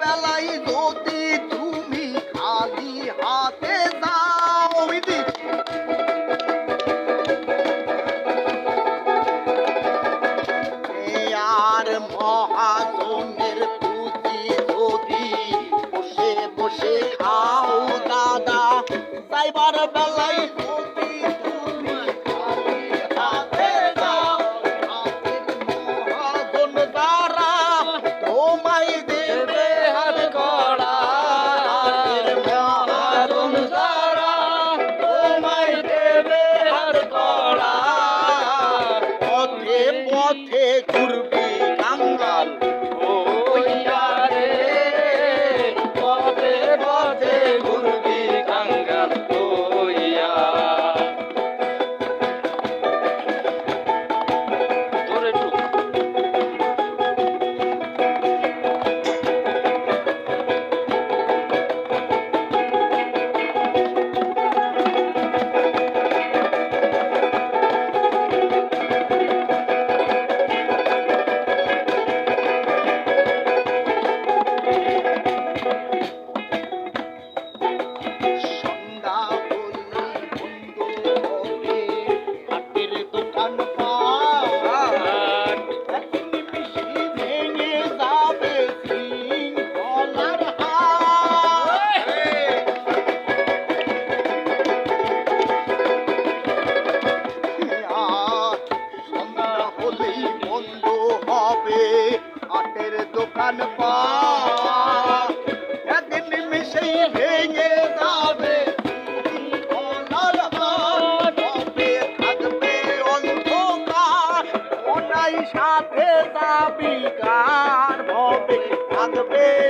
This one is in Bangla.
বেলাই গতি তুমি খালি হাতে দাও দিদি আর মহাজনের পুঁতি যদি বসে বসে খাও, দাদা যাইবার বেলায় প্রাণ একদিন নিমিশেই ভেঙে যাবে। সাথে যাবি কার ভবে থাকবে